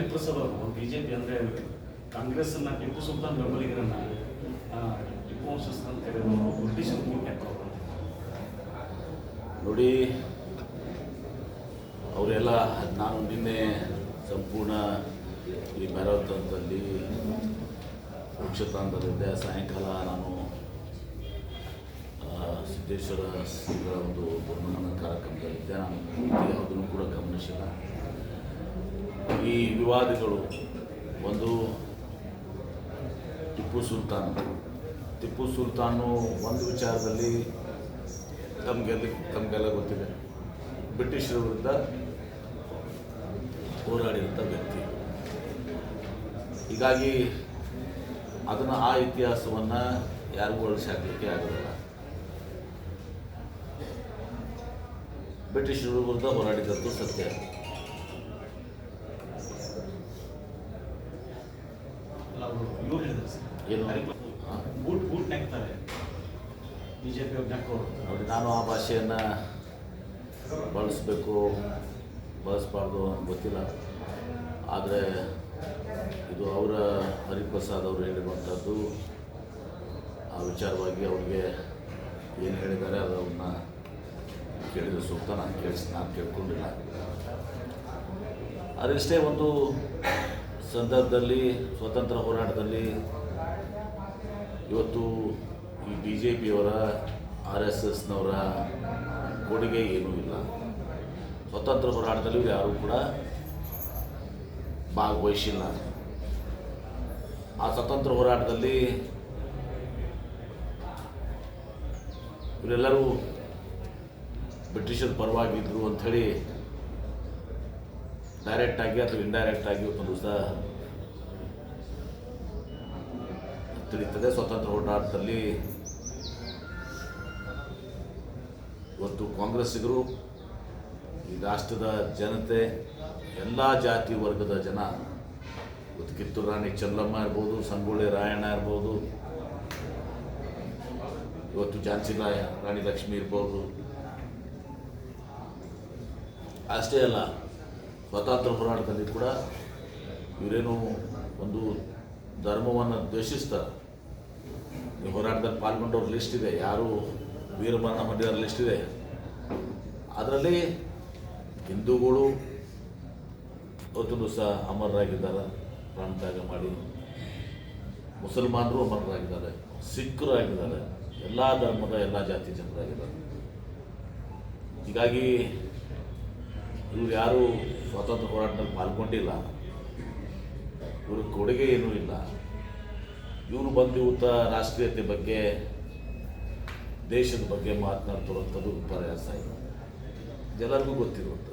ಹರಿಪ್ರಸಾದ್ ಅವರು ಬಿಜೆಪಿ ಅಂದ್ರೆ ಕಾಂಗ್ರೆಸ್ ಅನ್ನ ಟಿಪ್ಪು ಸುಲ್ತಾನ್ ಬೆಂಬಲಿಗರನ್ನ ಟಿಪ್ಪು ವಂಶಸ್ಥರು ಅಂತ ಕರೆಯೋದು ಬ್ರಿಟಿಷರು ಮುಖ್ಯ ನೋಡಿ, ಅವರೆಲ್ಲ ನಾನು ನಿನ್ನೆ ಸಂಪೂರ್ಣ ಈ ಮ್ಯಾರಥಾನ್ದಲ್ಲಿ ಪಕ್ಷತಾಂತದಿಂದ ಸಾಯಂಕಾಲ ನಾನು ಸಿದ್ದೇಶ್ವರ ಒಂದು ಬಹುಮಾನ ಕಾರ್ಯಕ್ರಮದಲ್ಲಿದ್ದೆ. ನಾನು ಯಾವುದನ್ನು ಕೂಡ ಗಮನಿಸಿಲ್ಲ. ಈ ವಿವಾದಗಳು ಒಂದು ಟಿಪ್ಪು ಸುಲ್ತಾನ್. ಟಿಪ್ಪು ಸುಲ್ತಾನು ಒಂದು ವಿಚಾರದಲ್ಲಿ ತಮಗೆಲ್ಲ ತಮಗೆಲ್ಲ ಗೊತ್ತಿದೆ. ಬ್ರಿಟಿಷರ ವಿರುದ್ಧ ಹೋರಾಡಿದಂಥ ವ್ಯಕ್ತಿ. ಹೀಗಾಗಿ ಅದನ್ನು ಆ ಇತಿಹಾಸವನ್ನು ಯಾರಿಗೂ ಅಳಿಸಾಕಲಿಕ್ಕೆ ಆಗೋದಿಲ್ಲ. ಬ್ರಿಟಿಷರ ವಿರುದ್ಧ ಹೋರಾಡಿದಂಥ ಸತ್ಯ ಅಲ್ಲ ಅವರು ಇವ್ರು ಹೇಳಿದ್ರು ಸರ್. ಏನು? Boot boot ನೆಕ್ತಾರೆ. ಬಿಜೆಪಿ ಅವ್ರು ನೆಕ್ಕೋರು ನೋಡಿ ನಾನು ಆ ಭಾಷೆಯನ್ನು ಬಳಸಬೇಕು ಬಳಸಬಾರ್ದು ಅಂತ ಗೊತ್ತಿಲ್ಲ. ಆದರೆ ಇದು ಅವರ ಹರಿಪ್ರಸಾದ್ ಅವರು ಹೇಳಿರುವಂಥದ್ದು ಆ ವಿಚಾರವಾಗಿ ಅವ್ರಿಗೆ ಏನು ಹೇಳಿದ್ದಾರೆ ಅದನ್ನು ಕೇಳಿದ್ರೆ ಸೂಕ್ತ. ನಾನು ಕೇಳಿಸ್ ನಾನು ಕೇಳ್ಕೊಂಡಿಲ್ಲ. ಅದಷ್ಟೇ ಒಂದು ಸಂದರ್ಭದಲ್ಲಿ, ಸ್ವತಂತ್ರ ಹೋರಾಟದಲ್ಲಿ ಇವತ್ತು ಈ ಬಿ ಜೆ ಪಿಯವರ ಆರ್ ಎಸ್ ಎಸ್ನವರ ಕೊಡುಗೆ ಏನೂ ಇಲ್ಲ. ಸ್ವತಂತ್ರ ಹೋರಾಟದಲ್ಲಿ ಯಾರೂ ಕೂಡ ಭಾಗವಹಿಸಿಲ್ಲ. ಆ ಸ್ವತಂತ್ರ ಹೋರಾಟದಲ್ಲಿ ಇವರೆಲ್ಲರೂ ಬ್ರಿಟಿಷರ ಪರವಾಗಿದ್ದರು ಅಂಥೇಳಿ ಡೈರೆಕ್ಟಾಗಿ ಅಥವಾ ಇಂಡೈರೆಕ್ಟಾಗಿ ಒಂದು ದಿವಸ ತಿಳಿಯುತ್ತದೆ ಸ್ವತಂತ್ರ ಹೋರಾಟದಲ್ಲಿ ಇವತ್ತು ಕಾಂಗ್ರೆಸ್ಸಿಗರು ಈ ರಾಷ್ಟ್ರದ ಜನತೆ, ಎಲ್ಲ ಜಾತಿ ವರ್ಗದ ಜನ, ಇವತ್ತು ಕಿತ್ತೂರು ರಾಣಿ ಚೆನ್ನಮ್ಮ ಇರ್ಬೋದು, ಸಂಗೊಳ್ಳಿ ರಾಯಣ್ಣ ಇರ್ಬೋದು, ಇವತ್ತು ಝಾನ್ಸಿ ರಾಣಿ ಲಕ್ಷ್ಮಿ ಇರ್ಬೋದು. ಅಷ್ಟೇ ಅಲ್ಲ ಸ್ವಾತಂತ್ರ್ಯ ಹೋರಾಟದಲ್ಲಿ ಕೂಡ ಇವರೇನು ಒಂದು ಧರ್ಮವನ್ನು ದ್ವೇಷಿಸ್ತಾರೆ. ಈ ಹೋರಾಟದಲ್ಲಿ ಪಾಲ್ಗೊಂಡವ್ರ ಲಿಸ್ಟ್ ಇದೆ, ಯಾರು ವೀರಮರಣ ಹೊಂದಿರೋ ಲಿಸ್ಟ್ ಇದೆ. ಅದರಲ್ಲಿ ಹಿಂದೂಗಳು ಅವತ್ತು ಸಹ ಅಮರರಾಗಿದ್ದಾರೆ ಪ್ರಾಣತ್ಯಾಗ ಮಾಡಿ. ಮುಸಲ್ಮಾನರು ಅಮರರಾಗಿದ್ದಾರೆ, ಸಿಖ್ರು ಆಗಿದ್ದಾರೆ. ಎಲ್ಲ ಧರ್ಮದ ಎಲ್ಲ ಜಾತಿ ಜನರಾಗಿದ್ದಾರೆ. ಹೀಗಾಗಿ ಇವ್ರು ಯಾರು ಸ್ವಾತಂತ್ರ್ಯ ಹೋರಾಟದಲ್ಲಿ ಪಾಲ್ಗೊಂಡಿಲ್ಲ. ಇವ್ರ ಕೊಡುಗೆ ಏನೂ ಇಲ್ಲ. ಇವರು ಬಂದು ಇವತ್ತ ರಾಷ್ಟ್ರೀಯತೆ ಬಗ್ಗೆ, ದೇಶದ ಬಗ್ಗೆ ಮಾತನಾಡ್ತಿರುವಂಥದ್ದು ಪ್ರಯಾಸ ಇಲ್ಲ. ಎಲ್ಲರಿಗೂ ಗೊತ್ತಿರುವಂಥದ್ದು.